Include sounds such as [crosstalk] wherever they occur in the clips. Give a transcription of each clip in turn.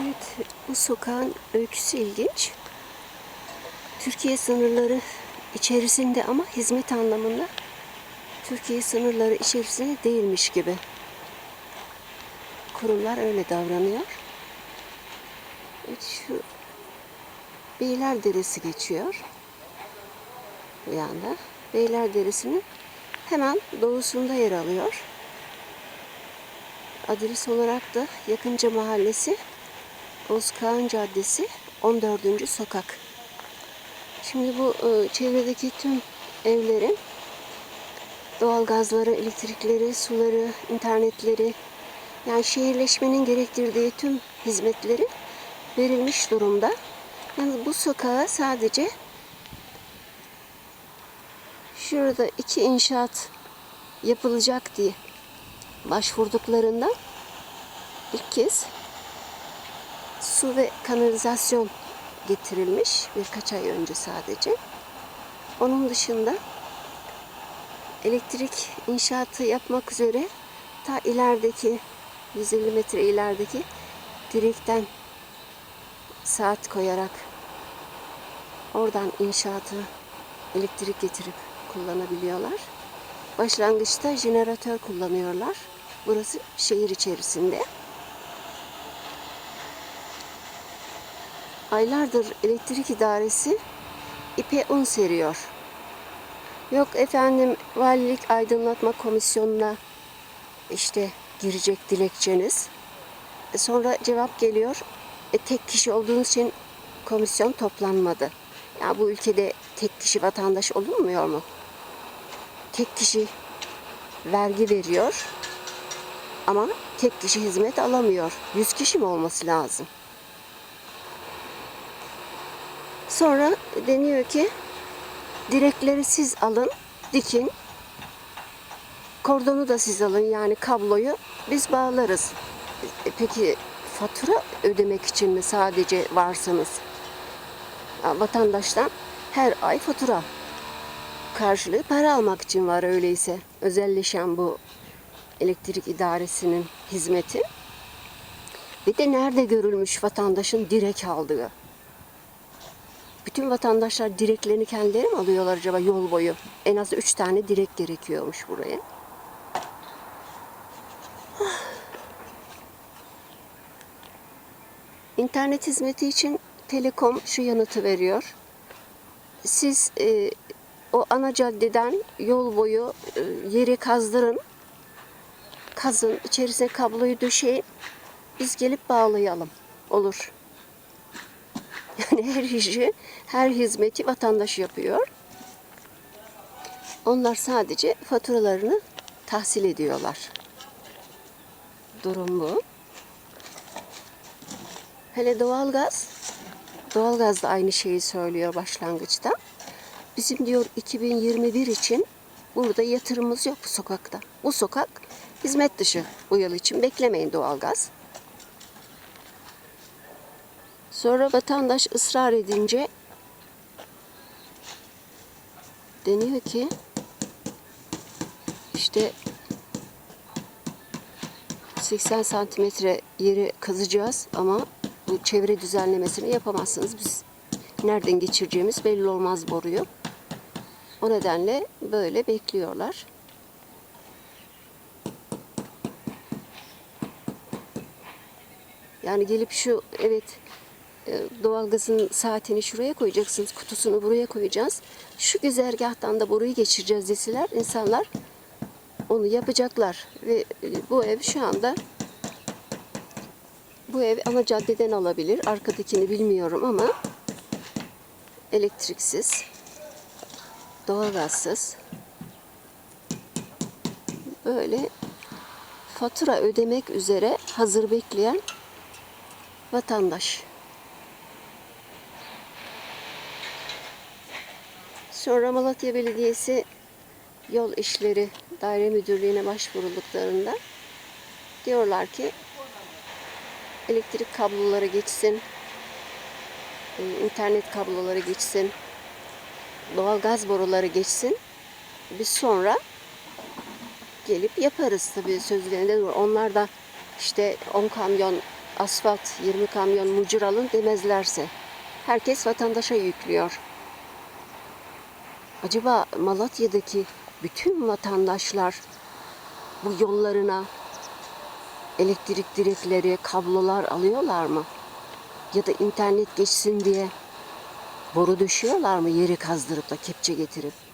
Evet, bu sokağın öyküsü ilginç. Türkiye sınırları içerisinde ama hizmet anlamında Türkiye sınırları içerisinde değilmiş gibi. Kurumlar öyle davranıyor. Evet, şu Beyler Deresi geçiyor. Bu yanda. Beyler Deresi'nin hemen doğusunda yer alıyor. Adres olarak da yakınca mahallesi Özkağan Caddesi 14. sokak. Şimdi bu e, çevredeki tüm evlerin doğalgazları, elektrikleri, suları, internetleri yani şehirleşmenin gerektirdiği tüm hizmetleri verilmiş durumda. Yalnız bu sokağa sadece şurada iki inşaat yapılacak diye başvurduklarında ilk kez su ve kanalizasyon getirilmiş birkaç ay önce sadece. Onun dışında elektrik inşaatı yapmak üzere ta ilerideki 150 metre ilerideki direkten saat koyarak oradan inşaatı elektrik getirip kullanabiliyorlar. Başlangıçta jeneratör kullanıyorlar. Burası şehir içerisinde. Aylardır elektrik idaresi ipe un seriyor. Yok efendim valilik aydınlatma komisyonuna işte girecek dilekçeniz. E Sonra cevap geliyor. E, tek kişi olduğunuz için komisyon toplanmadı. Ya bu ülkede tek kişi vatandaş olunmuyor mu? Tek kişi vergi veriyor ama tek kişi hizmet alamıyor. Yüz kişi mi olması lazım? Sonra deniyor ki direkleri siz alın, dikin. Kordonu da siz alın yani kabloyu biz bağlarız. E, Peki fatura ödemek için mi sadece varsınız? Vatandaştan her ay fatura karşılığı para almak için var öyleyse. Özelleşen bu elektrik idaresinin hizmeti. Bir de nerede görülmüş vatandaşın direk aldığı? Bütün vatandaşlar direklerini kendileri mi alıyorlar acaba yol boyu? En az üç tane direk gerekiyormuş buraya. İnternet hizmeti için Telekom şu yanıtı veriyor. Siz e, o ana caddeden yol boyu e, yeri kazdırın. Kazın, içerisine kabloyu döşeyin. Biz gelip bağlayalım. Olur. [laughs] Yani her işi, her hizmeti vatandaş yapıyor. Onlar sadece faturalarını tahsil ediyorlar. Durum bu. Hele doğalgaz, doğalgaz da aynı şeyi söylüyor başlangıçta. Bizim diyor 2021 için burada yatırımımız yok bu sokakta. Bu sokak hizmet dışı bu yıl için. Beklemeyin doğalgaz. Sonra vatandaş ısrar edince deniyor ki işte 80 santimetre yeri kazacağız ama bu çevre düzenlemesini yapamazsınız. Biz nereden geçireceğimiz belli olmaz boruyu. O nedenle böyle bekliyorlar. Yani gelip şu evet e, doğalgazın saatini şuraya koyacaksınız, kutusunu buraya koyacağız. Şu güzergahtan da boruyu geçireceğiz deseler insanlar onu yapacaklar ve e, bu ev şu anda bu ev ana caddeden alabilir. Arkadakini bilmiyorum ama elektriksiz, doğalgazsız böyle fatura ödemek üzere hazır bekleyen vatandaş. Sonra Malatya Belediyesi Yol İşleri Daire Müdürlüğü'ne başvurulduklarında diyorlar ki elektrik kabloları geçsin, e, internet kabloları geçsin, doğalgaz boruları geçsin. Biz sonra gelip yaparız tabii sözlerinde. Onlar da işte 10 kamyon asfalt, 20 kamyon mucur alın demezlerse. Herkes vatandaşa yüklüyor. Acaba Malatya'daki bütün vatandaşlar bu yollarına elektrik direkleri, kablolar alıyorlar mı? Ya da internet geçsin diye boru düşüyorlar mı yeri kazdırıp da kepçe getirip?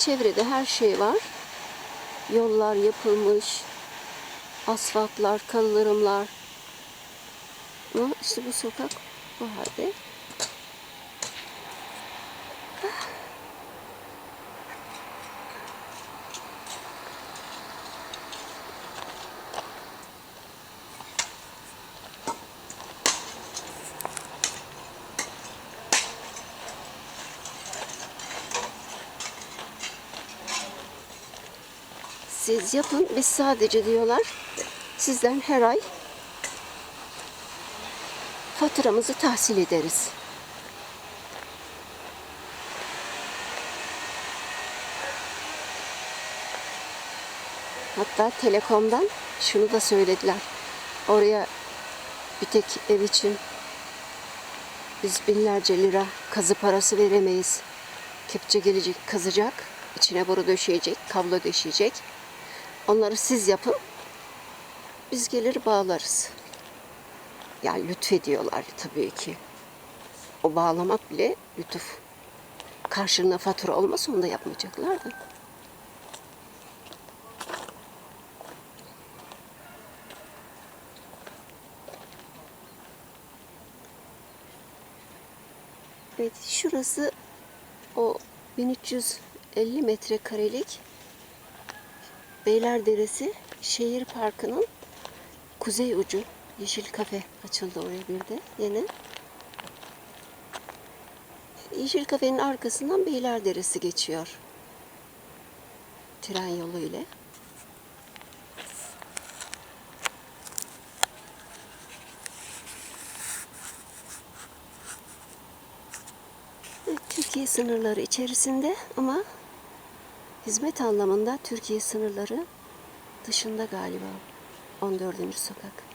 Çevrede her şey var. Yollar yapılmış, asfaltlar, kaldırımlar. Ama işte bu sokak bu halde. Siz yapın, biz sadece diyorlar sizden her ay faturamızı tahsil ederiz. Hatta Telekom'dan şunu da söylediler. Oraya bir tek ev için biz binlerce lira kazı parası veremeyiz. Kepçe gelecek, kazacak, içine boru döşeyecek, kablo döşeyecek. Onları siz yapın. Biz gelir bağlarız. Yani lütfediyorlar tabii ki. O bağlamak bile lütuf. Karşılığında fatura olmasa onu da yapmayacaklar da. Evet, şurası o 1350 metrekarelik Beylerderesi Şehir Parkı'nın kuzey ucu. Yeşil kafe açıldı oraya bir de yeni. Yeşil kafenin arkasından Beylerderesi geçiyor. Tren yolu ile. Türkiye sınırları içerisinde ama hizmet anlamında Türkiye sınırları dışında galiba 14. sokak.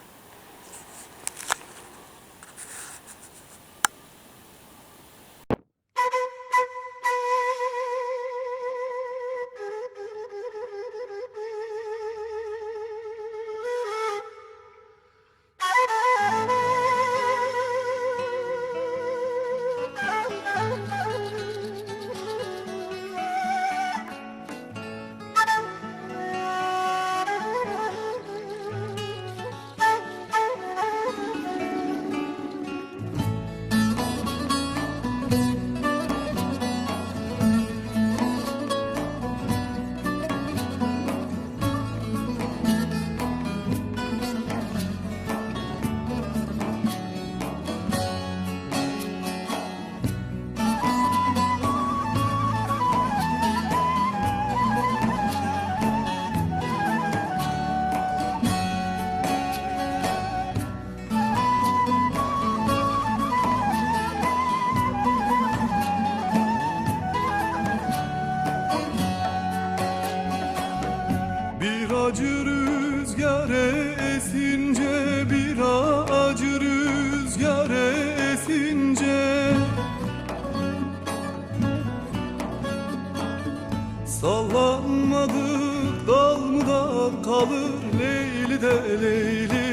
Kalır Leyli de Leyli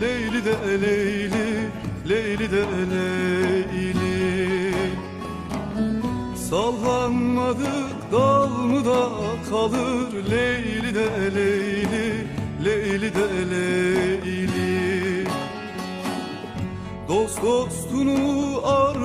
Leyli de Leyli Leyli de Leyli. Sallanmadık dal mı da kalır? Leyli de Leyli Leyli de Leyli. Dost dostunu ar